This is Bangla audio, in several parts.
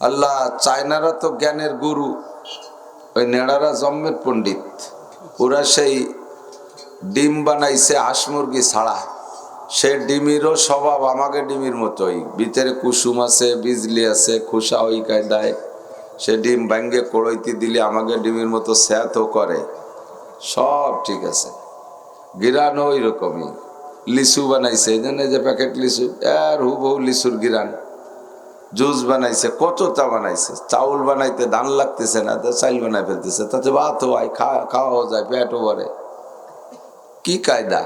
আল্লাহ চায়নারা তো জ্ঞানের গুরু, ওই নেড়ারা জন্মের পণ্ডিত। ওরা সেই ডিম বানাইছে হাঁস মুরগি ছাড়া। সে ডিমিরও স্বভাব আমাকে ডিমির মতোই। ভিতরে কুসুম আছে, বিজলি আছে খুশা ওই কায়দায়। সে ডিম ব্যাঙ্গে কড়ইতে দিলে আমাকে ডিমির মতো স্যাতও করে। সব ঠিক আছে। গিরানও ওই রকমই লিচু বানাইছে। এই জন্য যে প্যাকেট লিচু, আর হুবহু লিচুর গিরান। জুস বানাইছে কতটা বানাইছে, চাউল বানাইতে ধান লাগতেছে না, তো চাইল বানাই ফেলতেছে তাতে ভাত হয় খাওয়া যায়, পেটও ভরে। কি কায়দা?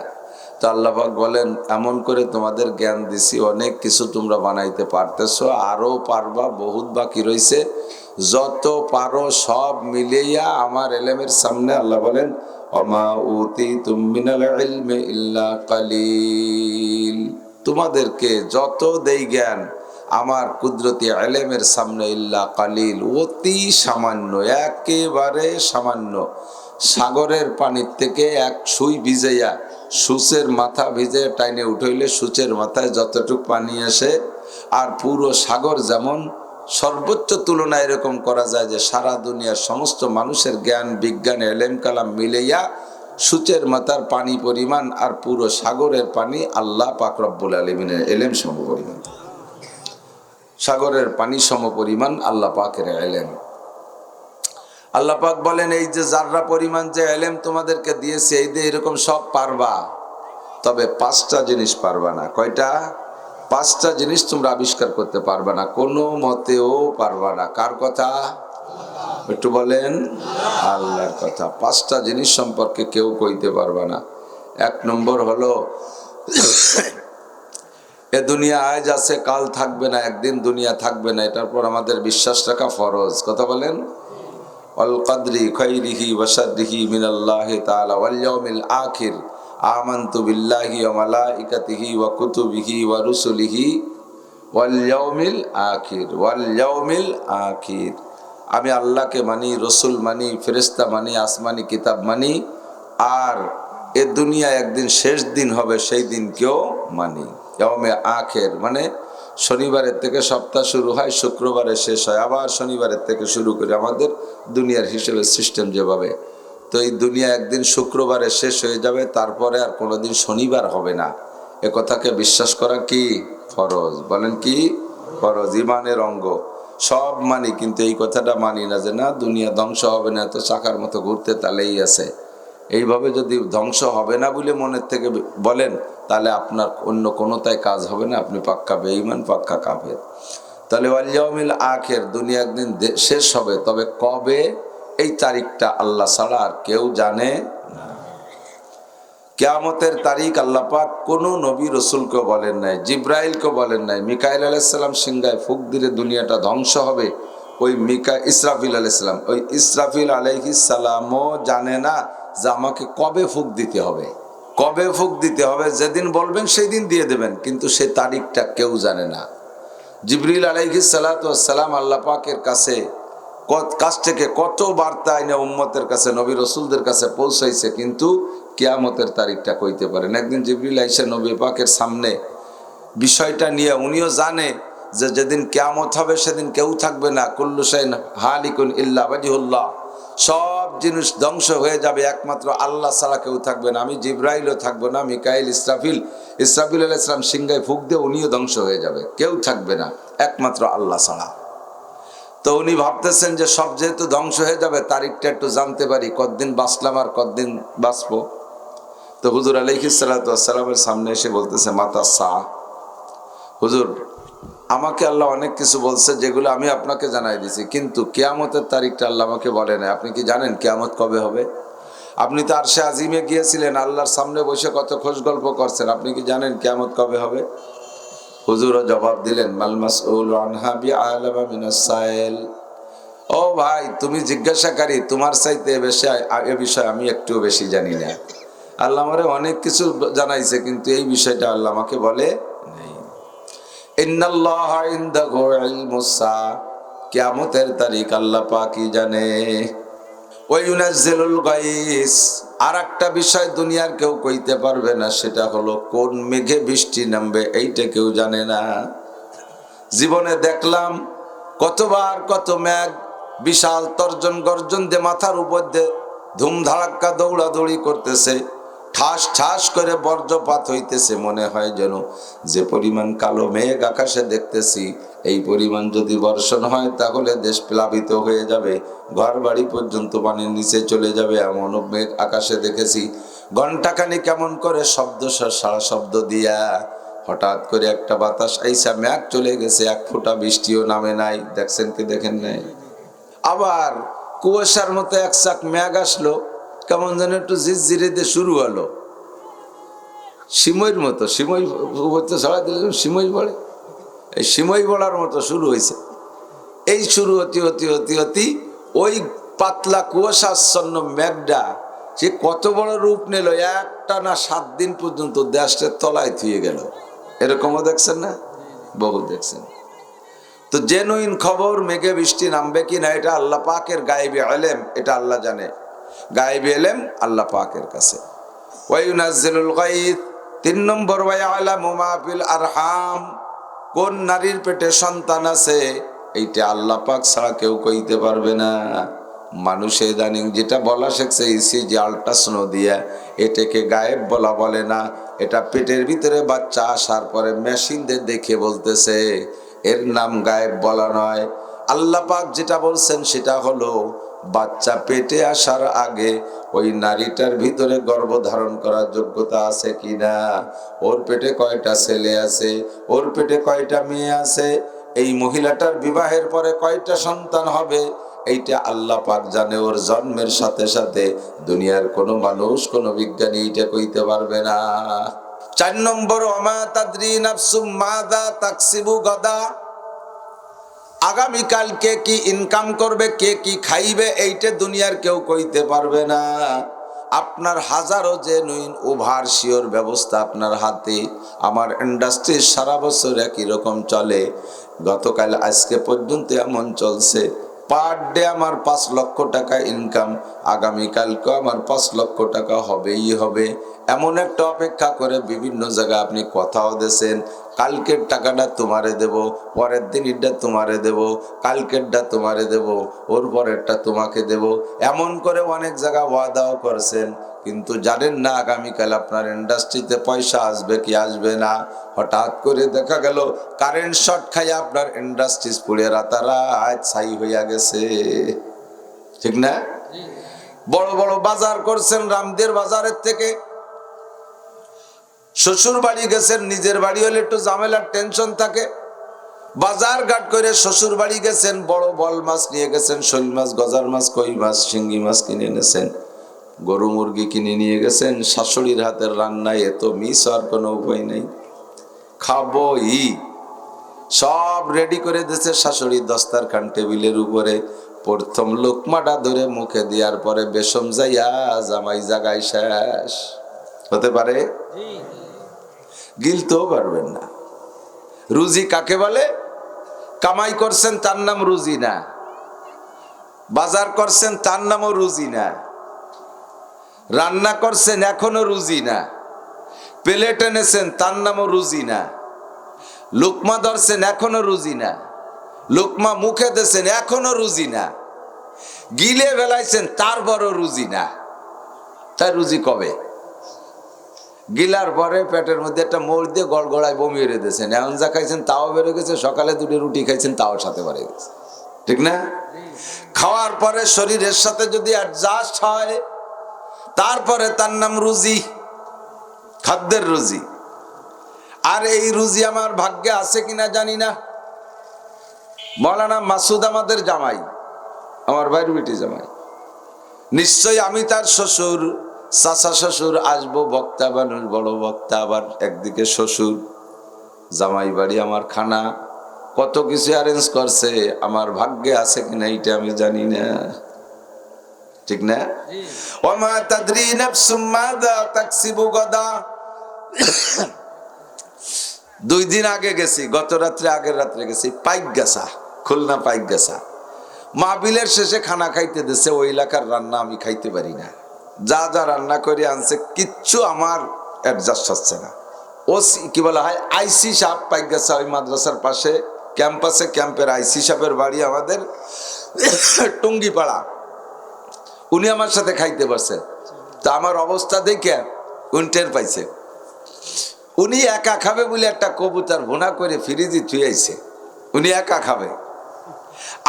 তো আল্লাহাক বলেন, এমন করে তোমাদের জ্ঞান দিছি, অনেক কিছু তোমরা বানাইতে পারতেছো আরও পারবা, বহুত বাকি রয়েছে যত পারো সব মিলিয়া আমার এলেমের সামনে আল্লাহ বলেন, অমা উতি তুমিনাল তোমাদেরকে যত দেই জ্ঞান আমার কুদরতি এলেমের সামনে ইল্লা কালিল, অতি সামান্য, একেবারে সামান্য। সাগরের পানির থেকে এক সুই ভিজাইয়া, সূচের মাথা ভিজে টাইনে উঠাইলে সূচের মাথায় যতটুকু পানি আসে, আর পুরো সাগর যেমন সর্বোচ্চ তুলনা এরকম করা যায় যে সারা দুনিয়ার সমস্ত মানুষের জ্ঞান, বিজ্ঞান, এলেম, কালাম মিলাইয়া সূচের মাথার পানি পরিমাণ আর পুরো সাগরের পানি আল্লাহ পাক রব্বুল আলমিনের এলেম সম পরিমাণ। সাগরের পানি সম পরিমাণ আল্লাহ পাকের এলেম। আল্লাহ পাক বলেন, এই যে যাররা পরিমাণ যে এলেম তোমাদেরকে দিয়েছে, এই দিয়ে এরকম সব পারবা। তবে পাঁচটা জিনিস পারবা না। কয়টা? পাঁচটা জিনিস তোমরা আবিষ্কার করতে পারবা না। কোনো মতেও পারবা না। কার কথা? একটু বলেন। আল্লাহর কথা। পাঁচটা জিনিস সম্পর্কে কেউ কইতে পারবা না। এক নম্বর হলো এ দুনিয়া আজ আছে, কাল থাকবে না, একদিন দুনিয়া থাকবে না, এটার পর আমাদের বিশ্বাস রাখা ফরজ। কথা বলেন? খৈরিহি বিল্লাহি ওয়া আখির আখির। আমি আল্লাহকে মানি, রসুল মানি, ফেরেশতা মানি, আসমানি কিতাব মানি, আর এ দুনিয়া একদিন শেষ দিন হবে, সেই দিনকেও মানি। ইয়াউমে আখের মানে শনিবারের থেকে সপ্তাহ শুরু হয়, শুক্রবারে শেষ হয়, আবার শনিবারের থেকে শুরু করে আমাদের দুনিয়ার হিসেবে সিস্টেম যেভাবে। তো এই দুনিয়া একদিন শুক্রবারে শেষ হয়ে যাবে, তারপরে আর কোনোদিন শনিবার হবে না। এ কথাকে বিশ্বাস করা কি? ফরজ। বলেন কি? ফরজ। ইমানের অঙ্গ। সব মানি, কিন্তু এই কথাটা মানি না যে, না, দুনিয়া ধ্বংস হবে না তো চাকার মতো ঘুরতে তালেই আছে। এইভাবে যদি ধ্বংস হবে না বলে মনের থেকে বলেন, তাহলে আপনার অন্য কোনোটাই কাজ হবে না। আপনি পাক্কা বেঈমান, পাক্কা কাফের। তাহলে ওয়ালিয়ামিল আখের, দুনিয়া একদিন শেষ হবে। তবে কবে? এই তারিখটা আল্লাহ ছাড়া আর কেউ জানে না। কেয়ামতের তারিখ আল্লাহ পাক কোনো নবী রসুলকে বলেন নাই জিব্রাইলকে বলেন নাই। মিকাইল আলাইসাল্লাম সিংহায় ফুক দিলে দুনিয়াটা ধ্বংস হবে। ওই মিকা, ইসরাফিল আলাইসাল্লাম ওই ইসরাফিল আলাইহিসাল্লামও জানে না। যে আমাকে কবে ফুক দিতে হবে? কবে ফুক দিতে হবে? যেদিন বলবেন সেই দিন দিয়ে দেবেন, কিন্তু সে তারিখটা কেউ জানে না। জিবরিল আলাইহিস সালাম আল্লাহ পাকের কাছে কত- কাছ থেকে কত বার্তা এনে উম্মতের কাছে, নবী রসুলদের কাছে পৌঁছাইছে, কিন্তু কিয়ামতের তারিখটা কইতে পারেন একদিন জিবরিল আইসা নবী পাকের সামনে বিষয়টা নিয়ে উনিও জানে যে যেদিন কেয়ামত হবে সেদিন কেউ থাকবে না। কুল্লু সাইন হালিকুন ইল্লা বাজিহুল্লাহ সব জিনিস ধ্বংস হয়ে যাবে, একমাত্র আল্লাহ ছাড়া কেউ থাকবে না। আমি জিব্রাইলও থাকব না, মিকাইল, ইসরাফিল ইসরাফিল আল ইসলাম সিংহায় ফুক দিয়ে উনিও ধ্বংস হয়ে যাবে। কেউ থাকবে না, একমাত্র আল্লাহ ছাড়া। তো উনি ভাবতেছেন যে সব যেহেতু ধ্বংস হয়ে যাবে, তারিখটা একটু জানতে পারি, কতদিন বাঁচলাম আর কতদিন বাঁচবো? তো হুজুর আলহিসাল্লামের সামনে এসে বলতেছে মাতা সা হুজুর আমাকে আল্লাহ অনেক কিছু বলছে, যেগুলো আমি আপনাকে জানাই দিছি। কিন্তু কেয়ামতের তারিখটা আল্লাহ আমাকে বলে না আপনি কি জানেন কেয়ামত কবে হবে? আপনি তো আরশে আজিমে গিয়েছিলেন, আল্লাহর সামনে বসে কত খোঁজ গল্প করছেন। আপনি কি জানেন কেয়ামত কবে হবে? হুজুরও জবাব দিলেন মালমাস ও ভাই, তুমি জিজ্ঞাসাকারী, তোমার চাইতে বেশি, এ বিষয়ে আমি একটু বেশি জানি না। আল্লাহ আমারে অনেক কিছু জানাইছে, কিন্তু এই বিষয়টা আল্লাহ আমাকে বলে নেই ইন্নাল্লাহ ইনদাহু ইলমুস সা কিয়ামতের তারিখ আল্লাহ পাকই জানে? গাইস। আর একটা বিষয় দুনিয়ার কেউ কইতে পারবে না, সেটা হলো কোন মেঘে বৃষ্টি নামবে, এইটা কেউ জানে না। জীবনে দেখলাম কতবার কত ম্যাগ বিশাল তর্জন গর্জন দিয়ে মাথার উপর দিয়ে ধুমধারাক্কা দৌড়াদৌড়ি করতেছে। ঠাস ঠাস করে বর্জ্যপাত হইতেছে, মনে হয় যেন যে পরিমাণ কালো মেঘ আকাশে দেখতেছি, এই পরিমাণ যদি বর্ষণ হয় তাহলে দেশ প্লাবিত হয়ে যাবে ঘর বাড়ি পর্যন্ত পানির নিচে চলে যাবে, এমন মেঘ আকাশে দেখেছি। ঘন্টাখানি কেমন করে শব্দ সারা শব্দ দিয়া হঠাৎ করে একটা বাতাস আইসা ম্যাঘ চলে গেছে, এক ফোঁটা বৃষ্টিও নামে নাই, দেখছেন কি দেখেন নাই? আবার কুয়াশার মতো এক চাক ম্যাগ আসলো কেমন যেন একটু দিয়ে শুরু হলো। সিমইর মতো, সিমই উপরতে ছড়া দিলে সিমই পড়ে। এই সিমই পড়ার মতো শুরু হয়েছে। এই শুরু হতে হতে হতে হতে ওই পাতলা কুয়াশাচ্ছন্ন মেঘটা সে কত বড় রূপ নিল, একটা না সাত দিন পর্যন্ত দেশটার তলায় থুয়ে গেল। এরকমও দেখছেন না? বহু দেখছেন। তো জেনুইন খবর, মেঘে বৃষ্টি নামবে কি না, এটা আল্লাহ পাকের গায়েবি এলেম এটা আল্লাহ জানে। গায়েবি এলেম আল্লাহ পাকের কাছে। তিন নম্বর আরহাম, কোন নারীর পেটে সন্তান আছে, এইটা আল্লাহ পাক ছাড়া কেউ কইতে পারবে না। মানুষে ইদানিং যেটা বলা শিখছে ইসিজি আল্ট্রাসনো দিয়া, এটাকে গায়েব বলা বলে না। এটা পেটের ভিতরে বাচ্চা আসার পরে মেশিন দিয়ে দেখে বলতেছে, এর নাম গায়েব বলা নয়। আল্লাহ পাক যেটা বলছেন সেটা হলো বাচ্চা পেটে আসার আগে ওই নারীটার ভিতরে গর্ভধারণ করার যোগ্যতা আছে কিনা? ওর পেটে কয়টা ছেলে আছে? ওর পেটে কয়টা মেয়ে আছে? এই মহিলাটার বিবাহের পরে কয়টা সন্তান হবে? এইটা আল্লাহ পাক জানে, ওর জন্মের সাথে সাথে দুনিয়ার কোনো মানুষ, কোনো বিজ্ঞানী এটা কইতে পারবে না। চার নম্বর অমা তাদ্রি নাফসুম মাদা তাকসিবু গদা। আগামীকাল কে ইনকাম করবে, কে কি খাইবে, এইটা দুনিয়ার কেউ কইতে পারবে না। আপনার হাজারো যে নুইন ওভার শিওর ব্যবস্থা আপনার হাতে। আমার ইন্ডাস্ট্রির সারা বছর একই রকম চলে। গতকাল, আজকে পর্যন্ত এমন চলছে। পার ডে আমার পাঁচ লক্ষ টাকা ইনকাম আগামীকালকে আমার পাঁচ লক্ষ টাকা হবেই হবে। এমন একটা অপেক্ষা করে বিভিন্ন জায়গায় আপনি কথাও দেন কালকের টাকাটা তোমারে দেব পরের দিন এটা তোমারে দেব কালকেরটা তোমারে দেব ওর পরেরটা তোমাকে দেব। এমন করে অনেক জায়গা ওয়াদাও করছেন কিন্তু জানেন না আগামীকাল আপনার ইন্ডাস্ট্রিতে পয়সা আসবে কি আসবে না। হঠাৎ করে দেখা গেল কারেন্ট শর্ট খাইয়া আপনার ইন্ডাস্ট্রিজ পুড়ে রাতারা আজ ছাই হইয়া গেছে। ঠিক না? বড় বড় বাজার করছেন রামদের বাজারের থেকে। শ্বশুর বাড়ি গেছেন, নিজের বাড়ি হলে একটু ঝামেলার টেনশন থাকে। বাজার ঘাট করে শ্বশুর বাড়ি গেছেন, বড় বল মাছ নিয়ে গেছেন, শৈল মাছ, গজার মাছ, কই মাছ শিঙ্গি মাছ কিনে এনেছেন। গরু মুরগি কিনে নিয়ে গেছেন, শাশুড়ির হাতের রান্নায় এত মিস হওয়ার কোনো উপায় নেই। খাব ই সব রেডি করে দিয়েছে শাশুড়ি দস্তারখান টেবিলের উপরে। প্রথম লোকমাটা ধরে মুখে দেওয়ার পরে বেসম যাইয়া জামাই জাগাই শেষ। হতে পারে? গিলতেও পারবেন না। রুজি কাকে বলে? কামাই করছেন তার নাম রুজি না। বাজার করছেন তার নামও রুজি না। রান্না করছেন এখনও রুজি না। প্লেট এনেছেন তার নামও রুজি না। লুকমা ধরছেন এখনও রুজি না। লুকমা মুখে দেছেন এখনও রুজি না। গিলে বেলাইছেন তার বড় রুজি না। তার রুজি কবে? গিলার পরে পেটের মধ্যে একটা মোড় দিয়ে গড়গড়ায় বমি এড়ে দিয়েছেন। এমন যা খাইছেন তাও বেড়ে গেছে, সকালে দুটো রুটি খাইছেন তাও সাথে বেড়ে গেছে। ঠিক না? খাওয়ার পরে শরীরের সাথে যদি অ্যাডজাস্ট হয়, তারপরে তার নাম রুজি, খাদ্যের রুজি। আর এই রুজি আমার ভাগ্যে আছে কিনা জানি না। মৌলানা মাসুদ আমাদের জামাই, আমার বাইর বেটি জামাই। নিশ্চয়ই আমি তার শ্বশুর চাচা শ্বশুর আসব, বক্তা মানুষ বড় বক্তা আবার একদিকে শ্বশুর। জামাই বাড়ি আমার খানা, কত কিছু অ্যারেঞ্জ করছে, আমার ভাগ্যে আছে কিনা এইটা আমি জানি না। ঠিক না? ওমা তাদরি গাদা। দুই দিন আগে গেছি, গত রাত্রে, আগের রাত্রে গেছি পাইক গেছা খুলনা পাইক গেছা মাহবিলের শেষে খানা খাইতে দিছে, ওই এলাকার রান্না আমি খাইতে পারি না। যা যা রান্না করে আনছে, কিচ্ছু আমার অ্যাডজাস্ট হচ্ছে না। ও কি বলা, হয়, আইসি সাপ পাইক গেছা ওই মাদ্রাসার পাশে, ক্যাম্পাসে, ক্যাম্পের আইসি সাহেবের বাড়ি আমাদের, টুঙ্গিপাড়া। উনি আমার সাথে খাইতে পারছে তা আমার অবস্থা দেখে উইন্টার পাইছে। উনি একা খাবে বলে একটা কবুতর ভুনা করে ফ্রিজে থুয়েছে উনি একা খাবে।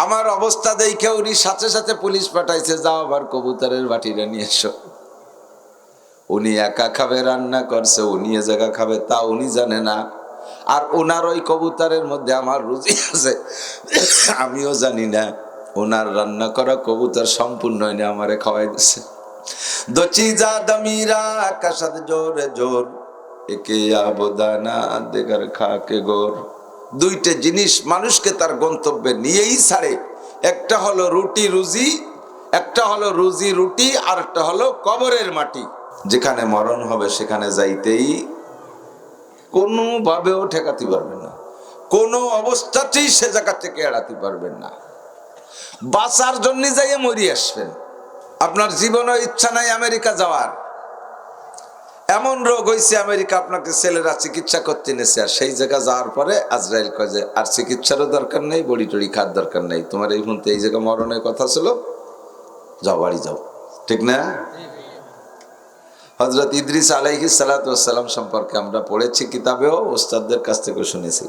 আমার অবস্থা দেখে উনি সাথে সাথে পুলিশ পাঠাইছে, যাও আবার কবুতরের বাটিটা নিয়ে এসো। উনি একা খাবে, রান্না করছে, উনি এ জায়গা খাবে, তা উনি জানে না। আর ওনার ওই কবুতরের মধ্যে আমার রুচি আছে, আমিও জানি না। ওনার রান্না করা কবুতর সম্পূর্ণ হয়নি আমারে খাওয়াই দিচ্ছে দচি যা দমিরা আকাশাত জোরে জোর, একে আবদানা দেগার খাকে গোর। দুইটা জিনিস মানুষকে তার গন্তব্যে নিয়েই ছাড়ে। একটা হলো রুটি রুজি, একটা হলো রুজি রুটি, আর একটা হলো কবরের মাটি। যেখানে মরণ হবে সেখানে যাইতেই কোনোভাবেও ঠেকাতে পারবেন না। কোনো অবস্থাতেই সে জায়গা থেকে এড়াতে পারবেন না। বাঁচার জন্য যাইয়ে মরি আসবেন। আপনার জীবনও ইচ্ছা নাই আমেরিকা যাওয়ার। এমন রোগ হয়েছে আমেরিকা আপনাকে ছেলেরা চিকিৎসা করতে নেছে আর সেই জায়গা যাওয়ার পরে আজরাইল কয় যে, আর চিকিৎসারও দরকার নেই, বড়ি টড়ি খাওয়ার দরকার নেই। তোমার এই মুহূর্তে এই জায়গা মরণের কথা ছিল, যাও, বাড়ি যাও। ঠিক না? হজরত ইদ্রিস আলাইহি সালাতাম সম্পর্কে আমরা পড়েছি কিতাবেও, ওস্তাদদের কাছ থেকে শুনেছি।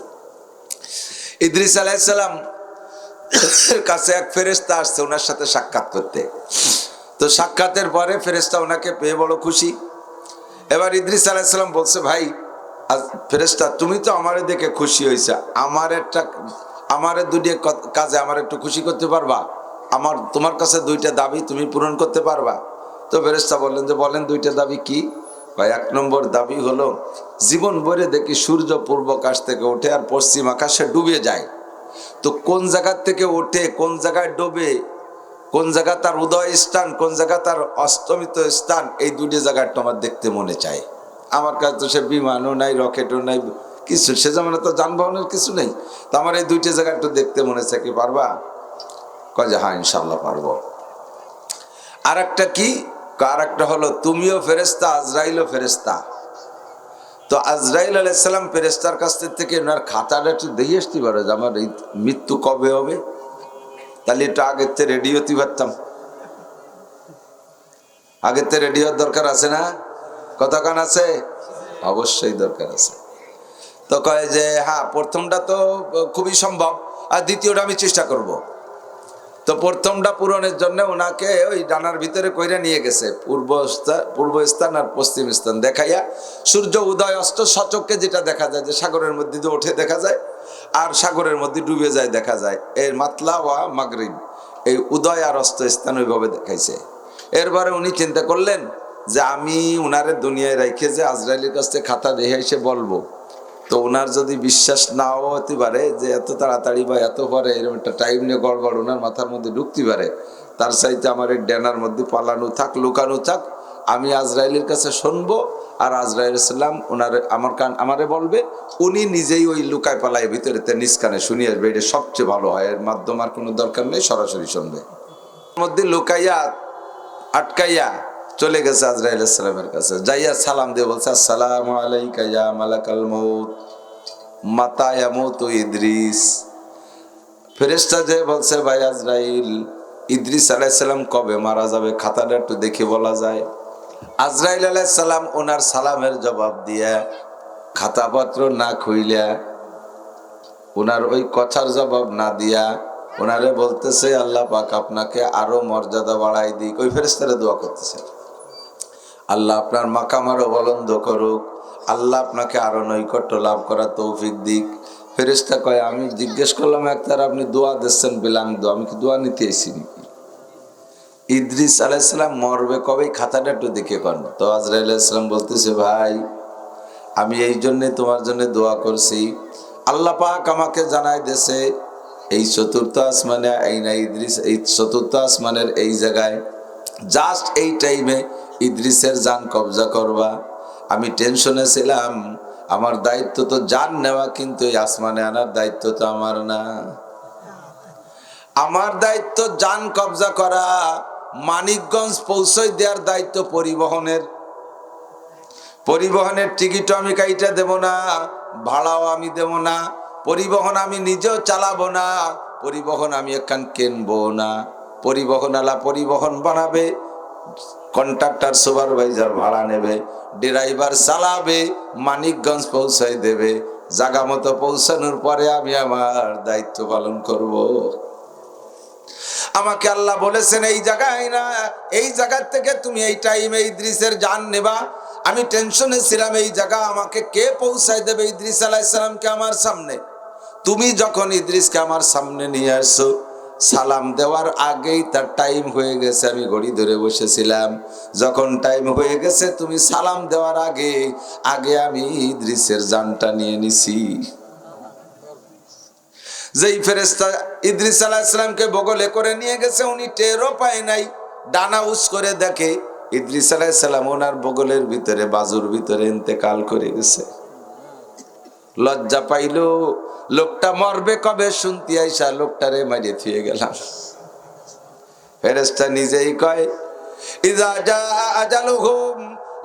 ইদ্রিস আলাইসাল্লাম কাছে এক ফেরেস্তা আসছে, ওনার সাথে সাক্ষাৎ করতে। তো সাক্ষাতের পরে ফেরেস্তা ওনাকে পেয়ে বড় খুশি। এবার ইদ্রিস আলাইসাল্লাম বলছে, ভাই ফেরেস্তা তুমি তো আমার দেখে খুশি হয়েছে আমার একটা, আমার দুটি কাজে আমার একটু খুশি করতে পারবা? আমার, তোমার কাছে দুইটা দাবি তুমি পূরণ করতে পারবা? তো ফেরেস্তা বললেন যে, বলেন, দুইটা দাবি কি? ভাই, এক নম্বর দাবি হলো, জীবন ভরে দেখি সূর্য পূর্ব থেকে ওঠে আর পশ্চিম আকাশে ডুবে যায়। তো কোন জায়গার থেকে ওঠে, কোন জায়গায় ডোবে কোন জায়গা তার উদয় স্থান, কোন জায়গা তার অস্তমিত স্থান, এই দুটি জায়গায় তোমার দেখতে মনে চায়। আমার কাছে তো সে বিমানও নাই, রকেটও নাই, কিছু সে যেমন তো যানবাহনের কিছু নেই। তো আমার এই দুইটা জায়গা একটু দেখতে মনে চায়, কি পারবা? কয় হ্যাঁ ইনশাল্লাহ পারব। আর একটা কি? আর একটা হলো, তুমিও ফেরেস্তা আজরাইলও ফেরেস্তা তো আজরাইল আলাইসাল্লাম ফেরেস্তার কাছ থেকে ওনার খাতাটা একটু দিয়ে আসতে পারো যে আমার এই মৃত্যু কবে হবে? তাহলে একটু আগের থেকে রেডি হতে পারতাম। আগের থেকে রেডি হওয়ার দরকার আছে না? কতক্ষণ আছে? অবশ্যই দরকার আছে। তো কয় যে হ্যাঁ প্রথমটা তো খুবই সম্ভব, আর দ্বিতীয়টা আমি চেষ্টা করব। তো প্রথমটা পূরণের জন্য ওনাকে ওই ডানার ভিতরে কইরা নিয়ে গেছে, পূর্ব পূর্ব স্থান আর পশ্চিম স্থান। দেখাইয়া সূর্য উদয় অস্ত সচককে যেটা দেখা যায় যে সাগরের মধ্যে দিয়ে ওঠে দেখা যায় আর সাগরের মধ্যে ডুবে যায়, দেখা যায়। এর মাতলা ওয়া মাগরিব। এই উদয় আর অস্ত স্থান ওইভাবে দেখাইছে। এরপরে উনি চিন্তা করলেন যে আমি উনারে দুনিয়ায় রেখে যে আজরাইলের কাছ থেকে খাতা দেখে এসে বলব। তো ওনার যদি বিশ্বাস নাও হতে পারে যে এত তাড়াতাড়ি বা এত পরে এরকম একটা টাইম নিয়ে গড়বড় ওনার মাথার মধ্যে ঢুকতে পারে, তার চাইতে আমার এই ড্যানার মধ্যে পালানো থাক, লুকানো থাক আমি আজরাইলের কাছে শুনব আর আজরাইল সাল্লাম ওনার আমার কান আমারে বলবে, উনি নিজেই ওই লুকায় পালায় ভিতরে তে নিজ কানে শুনিয়ে আসবে, এটা সবচেয়ে ভালো হয়। এর মাধ্যম আর কোনো দরকার নেই, সরাসরি শুনবে। মধ্যে লুকাইয়া, আটকাইয়া চলে গেছে আজরাইল সালামের কাছে। যাইয়া সালাম দিয়ে বলছে, আসসালাম আলাইকা ইয়া মালাকাল মৌত মাতা ইয়ামুত ইদ্রিস। ফেরেশতা যে বলছে, ভাই আজরাইল, ইদ্রিস আলাইসাল্লাম কবে মারা যাবে খাতাটা একটু দেখে বলা যায়। আজরাইল আলাইসাল্লাম ওনার সালামের জবাব দিয়া খাতাপত্র না খুইলা ওনার ওই কথার জবাব না দিয়া ওনারে বলতেছে, আল্লাহ পাক আপনাকে আরও মর্যাদা বাড়াই দিক। ওই ফেরেস্তারে দোয়া করতেছে। আল্লাহ আপনার মাকাম আরও বলন্দ করুক। আল্লাহ আপনাকে আরও নৈকট্য লাভ করা তৌফিক দিক। ফেরেস্তা কয়, আমি জিজ্ঞেস করলাম একটার আপনি দোয়া দিচ্ছেন বিলাং দোয়া? আমি কি দোয়া নিতে এসি নাকি? ইদ্রিস আলাইসালাম মরবে কবে? খাতাটা একটু দেখে পান তো আজরাইল আলাইসালাম বলতেছে, ভাই, আমি এই জন্যে তোমার জন্য দোয়া করছি। আল্লাহ পাক আমাকে জানাই দেশে এই চতুর্থ আসমানে এই না ইদ্রিস, এই চতুর্থ আসমানের এই জায়গায় জাস্ট এই টাইমে ইদ্রিসের যান কবজা করবা। আমি টেনশনে ছিলাম, আমার দায়িত্ব তো যান নেওয়া, কিন্তু এই আসমানে আনার দায়িত্ব তো আমার না। আমার দায়িত্ব যান কবজা করা মানিকগঞ্জ পৌঁছই দেওয়ার দায়িত্ব পরিবহনের। পরিবহনের টিকিটও আমি কাইটা দেব না, ভাড়াও আমি দেব না, পরিবহন আমি নিজেও চালাবো না, পরিবহন আমি এখান কিনবো না। পরিবহন আলা পরিবহন বানাবে, কন্ট্রাক্টর, সুপারভাইজার ভাড়া নেবে, ড্রাইভার চালাবে, মানিকগঞ্জ পৌঁছাই দেবে। জাগা মতো পৌঁছানোর পরে আমি আমার দায়িত্ব পালন করব। আমাকে আল্লাহ বলেছেন, এই জায়গায় না, এই জায়গার থেকে তুমি এই টাইমে ইদ্রিসের জান নেবা। আমি টেনশনে ছিলাম, এই জায়গা আমাকে কে পৌঁছায় দেবে ইদ্রিস আলাইসালামকে আমার সামনে? তুমি যখন ইদ্রিসকে আমার সামনে নিয়ে আসছো, সালাম দেওয়ার আগেই তার টাইম হয়ে গেছে, আমি ঘড়ি ধরে বসেছিলাম। যখন টাইম হয়ে গেছে, তুমি সালাম দেওয়ার আগে আগে আমি ইদ্রিসের জানটা নিয়ে নিছি। যেই ফেরেস্তা ইদ্রিস আলাহিসামকে বগলে করে নিয়ে গেছে, উনি টেরও পায় নাই। ডানা উস করে দেখে ইদ্রিস আলাহিসাল্লাম ওনার বগলের ভিতরে, বাজুর ভিতরে ইন্তেকাল করে গেছে। লজ্জা পাইল, লোকটা মরবে কবে? শুনতে আইসা লোকটারে মারিয়ে থুয়ে গেলাম। ফেরেস্তা নিজেই কয় ইজা জা আজালুহুম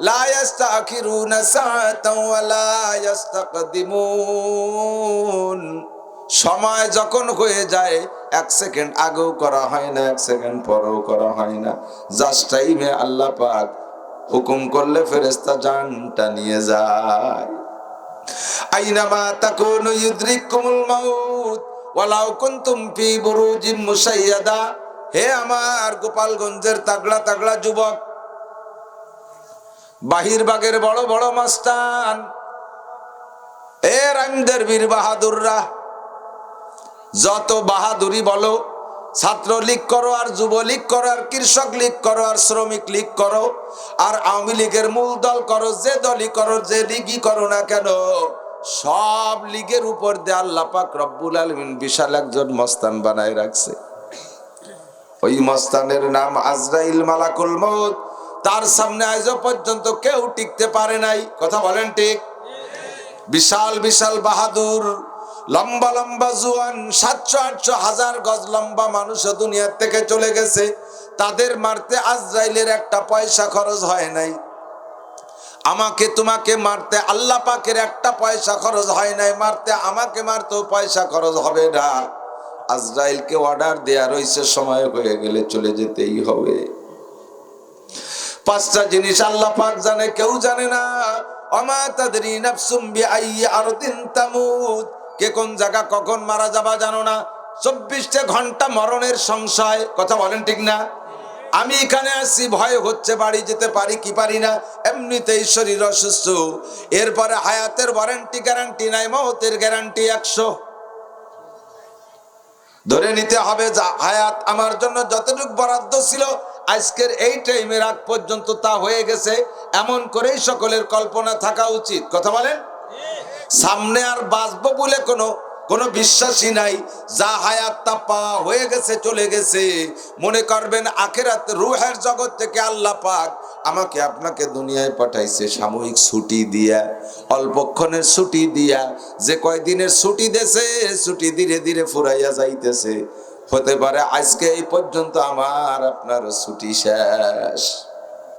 লা ইস্তাখিরুনা সাআতাও ওয়া লা ইস্তাকদিমুন সময় যখন হয়ে যায়, এক সেকেন্ড আগেও করা হয় না, এক সেকেন্ড পরেও করা হয় না। জাস্ট টাইমে আল্লাহ পাক হুকুম করলে ফেরেস্তা জানটা নিয়ে যায়। হে আমার গোপালগঞ্জের যুবক, বাহির বাগের বড় বড় মাস্তান, এ রামদের বীর বাহাদুররা যত বাহাদুরি বলো, ছাত্র লীগ করো আর যুবলীগ করো আর কৃষক লীগ করো আর শ্রমিক লীগ করো, আর আওয়ামী লীগের মূল দল করো, যে দলই করো, যে লীগই করো না কেন, সব লীগের উপর দিয়ে আল্লাহ পাক রব্বুল আলমিন বিশাল একজন মস্তান বানায় রাখছে। ওই মস্তানের নাম আজরাইল মালাকুল মৌত তার সামনে আজও পর্যন্ত কেউ টিকতে পারে নাই, কথা বলেন ঠিক? বিশাল বিশাল বাহাদুর লম্বা লম্বা জুয়ান, সাতশো, আটশো হাজার গজ লম্বা মানুষ দুনিয়ার থেকে চলে গেছে। তাদের মারতে আজরাইলের একটা পয়সা খরচ হয় নাই। আমাকে তোমাকে মারতে আল্লাহ পাকের একটা পয়সা খরচ হয় নাই। মারতে আমাকে মারতেও পয়সা খরচ হবে না। আজরাইলকে অর্ডার দেয়া রয়েছে সময় হয়ে গেলে চলে যেতেই হবে। পাঁচটা জিনিস আল্লাহ পাক জানে, কেউ জানে না। অমা তাদরি নাফসুম বিআইয়ি আরদিন তামুত। কে কোন জায়গা কখন মারা যাবা জানো না? চব্বিশটা ঘণ্টা মরণের সংশয়, কথা বলেন ঠিক না? আমি এখানে আসছি ভয় হচ্ছে, বাড়ি যেতে পারি কি পারি না, এমনিতেই শরীর অসুস্থ। এরপরে হায়াতের ওয়ারেন্টি গ্যারান্টি নাই, মহতের গ্যারান্টি একশো। ধরে নিতে হবে যা, হায়াত আমার জন্য যতটুকু বরাদ্দ ছিল, আজকের এই টাইমের আগ পর্যন্ত তা হয়ে গেছে। এমন করেই সকলের কল্পনা থাকা উচিত, কথা বলেন? সামনে আর বাঁচবো বলে কোনো কোনো বিশ্বাসই নাই। যা হায়াত তা পাওয়া হয়ে গেছে, চলে গেছে। মনে করবেন আখেরাত রুহের জগৎ থেকে আল্লাহ পাক আমাকে আপনাকে দুনিয়ায় পাঠাইছে সাময়িক ছুটি দিয়া, অল্পক্ষণের ছুটি দিয়া। যে কয়দিনের ছুটি দেছে, ছুটি ধীরে ধীরে ফুরাইয়া যাইতেছে। হতে পারে আজকে এই পর্যন্ত আমার আপনার ছুটি শেষ।